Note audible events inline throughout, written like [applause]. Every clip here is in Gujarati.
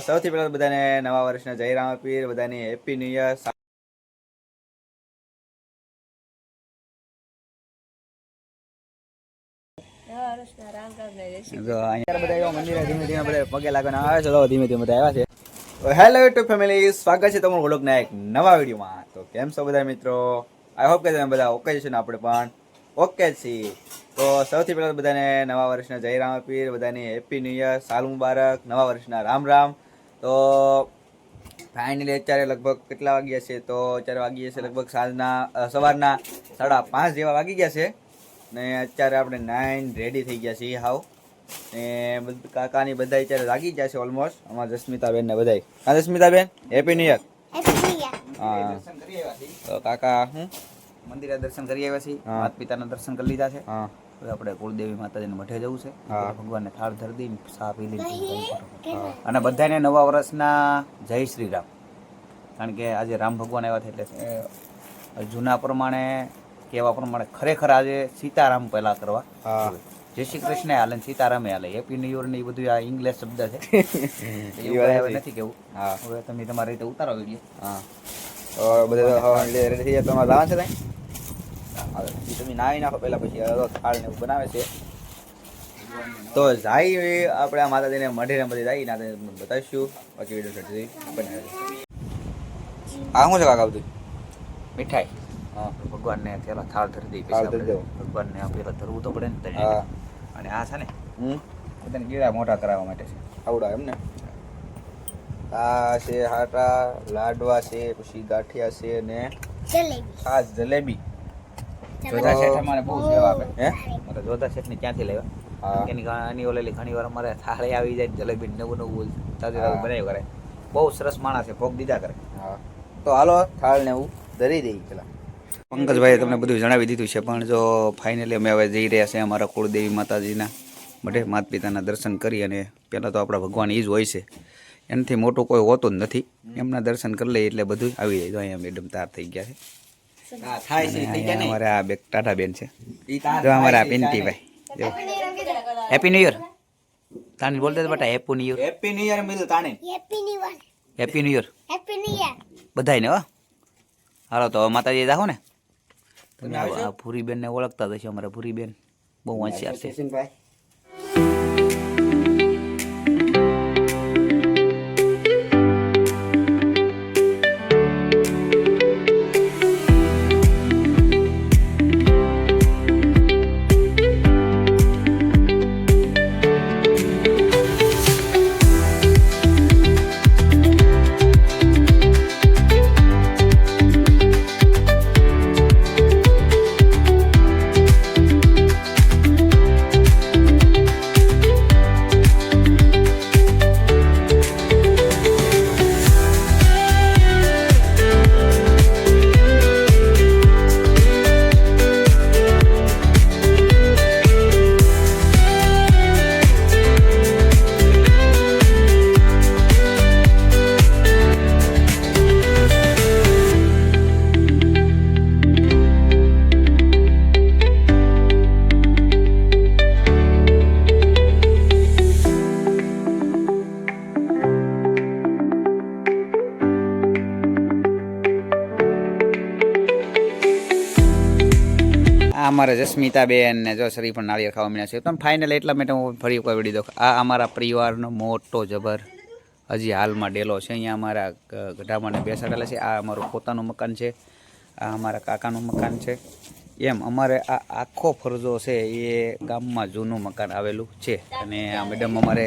સૌથી પહેલા બધાને નવા વર્ષના જય રામપીર બધાને happy new year hello YouTube family સ્વાગત છે તમારું વ્લોગના એક નવા વિડીયોમાં. તો કેમ છો બધા મિત્રો? આઈ હોપ કે તમે બધા ઓકે છે ને આપણે પણ ઓકે છીએ. તો સૌથી પહેલા બધાને નવા વર્ષના જય રામપીર બધાની હેપી ન્યુ યર સાલ મુબારક. નવા વર્ષના રામ રામ. તો ફાઇનલી અત્યારે લગભગ કેટલા વાગ્યા છે? તો અત્યારે વાગી છે લગભગ સાંજના સવારના સાડા પાંચ જેવા વાગી ગયા છે. ને અત્યારે આપણે નાઇન રેડી થઈ ગયા છીએ હાવ. ને બધ- કાકાની બધા અત્યારે લાગી ગયા છે ઓલમોસ્ટ અમારા જસ્મિતાબેન ને બધા હા જસ્મિતાબેન હેપી ન્યુ યર હા. તો કાકા હું મંદિરે દર્શન કરી આવ્યા છીએ. માતા પિતાના દર્શન કરી લીધા છે. હા. હવે આપણે કુળદેવી માતાજીને મઠે જવું છે. ભગવાનને થાળ ધરી દઈને ચા પી લીધી અને બધાને નવા વર્ષના જય શ્રી રામ. કારણ કે આજે રામ ભગવાન આવ્યા છે એટલે જૂના પ્રમાણે કહેવા પ્રમાણે ખરેખર આજે સીતારામ પહેલા કરવા. જય શ્રી કૃષ્ણ હાલે સીતારામે હાલે. હેપી ન્યુ યર ને એ બધું આ ઇંગ્લિશ શબ્દ છે. [laughs] એવું. નથી કેવું. હવે તમે તમારી રીતે ઉતારો વીડિયો. હા. બધા રેડી થઈ જાય તમારે લાવવાનું છે ત્યાં હા, ઈ તમે નાહી નાખો પહેલા પછી હવે થાળ ને એવું બનાવે છે તો જાય આપણે આ માતાજીને મઢે ને બધી જાય ના બતાવીશું બાકી વીડિયો સુધી બનાવે આ શું છે કાકા બધું મીઠાઈ હા ભગવાનને પેલા થાળ ધરી દઈ પછી ભગવાનને પેલા ધરવું તો પડે ને. હા અને આ છે ને હમ બધાને ગીડા મોટા કરાવવા માટે છે આવડા એમ ને આ છે હાટા લાડવા છે પછી ગાંઠિયા છે ને ખાસ જલેબી જોધા શેઠ અમારે બહુ સેવા આપે. હે? જોતા જોધા શેઠની ક્યાંથી લેવા? એની ઘા- એની ઓલેલી ઘણી વાર અમારે થાળી આવી જાય જલેબી નવું નવું તાજે તાજું. બનાવ્યું કરે બહુ સરસ માણસ છે ભોગ દીધા કરે. તો હાલો થાળ ને એવું ધરી દઈ પેલા. પંકજભાઈએ તમને બધું જણાવી દીધું છે પણ જો ફાઇનલી અમે હવે જઈ રહ્યા છે અમારા કુળદેવી માતાજીના મઢે માતા પિતાના દર્શન કરી અને પહેલાં તો આપણા ભગવાન એ જ હોય છે. એનાથી મોટું કોઈ હોતું જ નથી. એમના દર્શન કરી લઈએ એટલે બધું આવી જાય. તો અહીંયા મેડમ તાર થઈ ગયા છે. અમારે આ બે ટાટા બેન છે જો અમારા થાય છે, ઈ જો. હેપી ન્યુ યર તાને બોલતા બેટા happy new year happy new year મિલ તાને. હેપી ન્યુ યર બધાયને હો. હાલો તો માતાજી જાહો ને. તમે આવજો. ભૂરી બેનને ઓળખતા જ હશો અમારા ભૂરીબેન. બહુ હોશિયાર છે. જતીનભાઈ. આ અમારા જસ્મિતાબેન ને જો શરીફ પણ નાળિયેર ખાવા મળ્યા છે. તો ફાઇનલ એટલા માટે હું ફરી કોઈ વિડી દઉં આ અમારા પરિવારનો મોટો જબર હજી હાલમાં ડેલો છે. અહીંયા અમારા ગઢામાને બેસાડેલા છે. આ અમારું પોતાનું મકાન છે. આ અમારા કાકાનું મકાન છે. એમ અમારે આ આખો ફરજો છે એ ગામમાં જૂનું મકાન આવેલું છે. અને આ મેડમ અમારે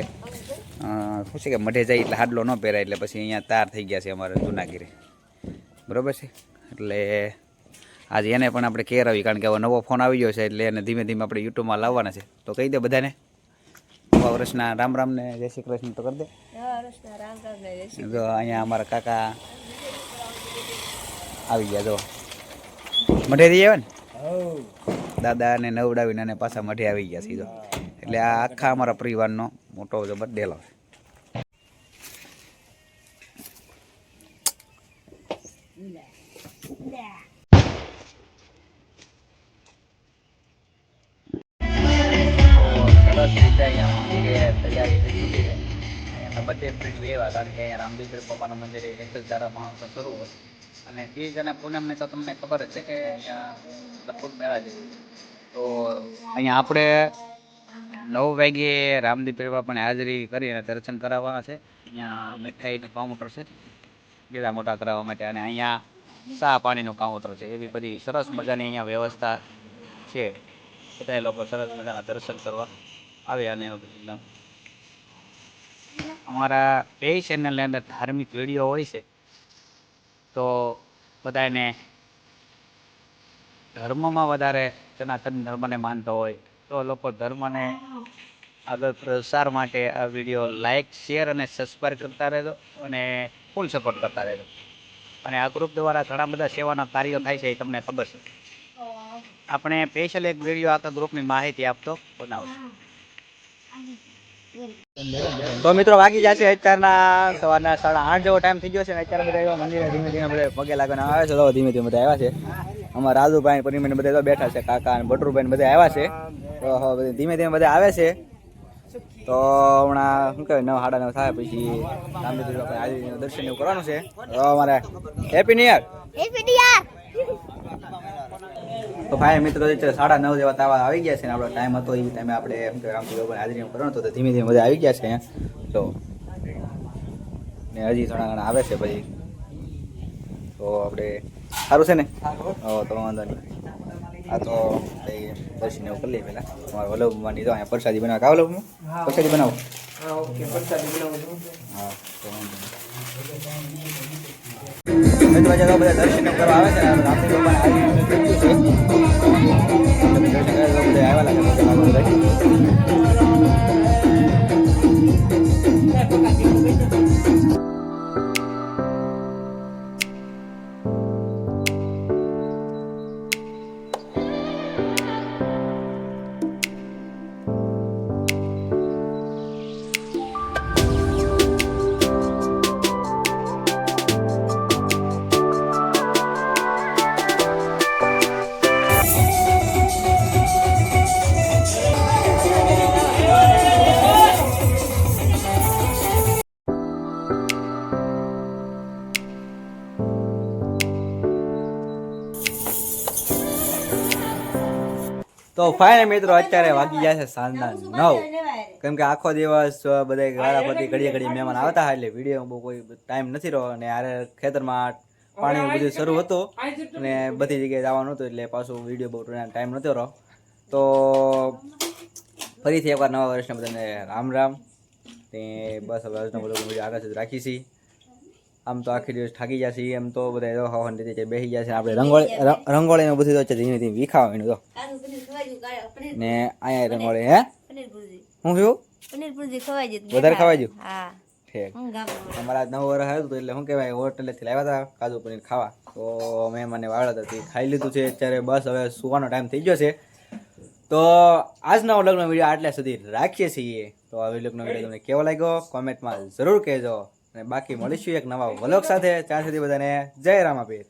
શું છે કે મઢે જાય એટલે હાડલો ન પહેરાય એટલે પછી અહીંયા તાર થઈ ગયા છે અમારે જૂનાગીરી. બરાબર છે? એટલે આજે એને પણ આપણે કેર આવી કારણ કે હવે નવો ફોન આવી ગયો છે એટલે એને ધીમે ધીમે આપણે યુટ્યુબમાં લાવવાના છે. તો કહી દે બધાને. નવા વર્ષના રામ રામ ને જય શ્રી કૃષ્ણ તો કરી દે. જો અહીંયા અમારા કાકા આવી ગયા જો. મઢેરી આવે ને? દાદાને નવડાવીને અને પાછા મઢે આવી ગયા સીધો એટલે આ આખા અમારા પરિવારનો મોટો જબર ડેલો છે. અહીંયા મંદિરે તૈયારી થઈ છે. અહીંયા બધે એવા કારણ કે અહીંયા રામદેવ પપ્પાના મંદિર એક જ ધારા માણસો શરૂ હોય અને તીજ અને પૂનમને તો તમને ખબર જ છે કે અહીંયા લગભગ મેળા છે તો અહીંયા આપણે નવ વાગ્યે રામદેવ પણ હાજરી કરી અને દર્શન કરાવવાના છે અહીંયા મીઠાઈનું કાઉન્ટર છે ગીરા મોટા કરાવવા માટે અને અહીંયા ચા પાણીનું કાઉન્ટર છે એવી બધી સરસ મજાની અહીંયા વ્યવસ્થા છે બધા લોકો સરસ મજાના દર્શન કરવા આવે અને એવું અમારા બે ચેનલની અંદર ધાર્મિક વીડિયો હોય છે તો બધાને ધર્મમાં વધારે સનાતન ધર્મને માનતો હોય તો લોકો ધર્મને આગળ પ્રસાર માટે આ વીડિયો લાઇક શેર અને સબસ્ક્રાઈબ કરતા રહેજો અને ફૂલ સપોર્ટ કરતા રહેજો. અને આ ગ્રુપ દ્વારા ઘણા બધા સેવાના કાર્યો થાય છે એ તમને ખબર છે. આપણે સ્પેશિયલ એક વીડિયો આખા ગ્રુપની માહિતી આપતો બનાવશું. તો મિત્રો વાગી જશે અત્યારના સવારના સાડા આઠ જેવો ટાઈમ થઈ ગયો છે અત્યારે બધા એવા મંદિરે ધીમે ધીમે બધા પગે લાગવાના આવે છે. તો ધીમે ધીમે બધા આવ્યા છે. અમારા રાજુભાઈ પરિમીને બધા બેઠા છે. કાકા અને બટરુભાઈ બધા આવ્યા છે. તો હવે ધીમે ધીમે બધા આવે છે. તો હમણાં શું કહેવાય, નવ, સાડા નવ થાય પછી રામદેવ દર્શન એવું કરવાનું છે. તો અમારે હેપી ન્યુ યર તો ભાઈ મિત્રો સાડા નવ જેવા તાવા આવી ગયા છે ને આપણો ટાઈમ હતો એ ટાઈમે આપણે એમ કે આમ બાપાની હાજરી હતું તો ધીમે ધીમે બધા આવી ગયા છે તો ને હજી થોડા ઘણા આવે છે પછી. તો આપણે સારું છે ને? હો તો વાંધો નહીં. આ તો દર્શન એવું કરી લઈએ પહેલાં. તમારે વલ્લભવાની તો અહીંયા પ્રસાદી બનાવો. કાવ વલ્લભ પ્રસાદી બનાવો. હા ઓકે પ્રસાદી નહીં હા તો બધા દર્શન કરવા આવે છે. રામદેવ દર્શન કરવા બધા આવ્યા લાગે તો ફાઇન મિત્રો અત્યારે વાગી જાય છે સાંજના નવ. કેમ કે આખો દિવસ બધા ગાળા બધી ઘડીએ ઘડીએ મહેમાન આવતા એટલે વીડિયો બહુ કોઈ ટાઈમ નથી રહ્યો. અને આરે ખેતરમાં પાણી બધું શરૂ હતું અને બધી જગ્યાએ જવાનું હતું એટલે પાછું વીડિયો બહુ ટાઈમ નહોતો રહ્યો. તો ફરીથી એકવાર નવા વર્ષના બધાને રામ રામ. તે બસ હવે આજનો બધો વીડિયો આગળ સુધી રાખી છીએ આમ તો આખી દિવસ થાકી જશે એમ તો બધા એવો હવાની રીતે બેસી જશે. આપણે રંગોળી રંગોળીનું બધું તો છે ધીમે ધીમે વિખાવાનું તો. ને અહીંયા રંગોળી હે? હું થયું પનીર ખવાઈ જતી વધારે ખવાઈ ગયું? હા. ઠીક. અમારા નવ નવું વર્ષ આવ્યું હતું એટલે શું કહેવાય હોટેલેથી લાવ્યા હતા કાજુ પનીર ખાવા. તો મેં મને વાળા હતા તે ખાઈ લીધું છે. અત્યારે બસ હવે સુવાનો ટાઈમ થઈ ગયો છે. તો આજના લગ્ન વીડિયો આટલા સુધી રાખીએ છીએ. તો આ લગ્ન વીડિયો તમને કેવો લાગ્યો? કોમેન્ટમાં જરૂર કહેજો. અને બાકી મળીશું એક નવા વલોક સાથે. ત્યાં સુધી બધાને જય રામાપીર.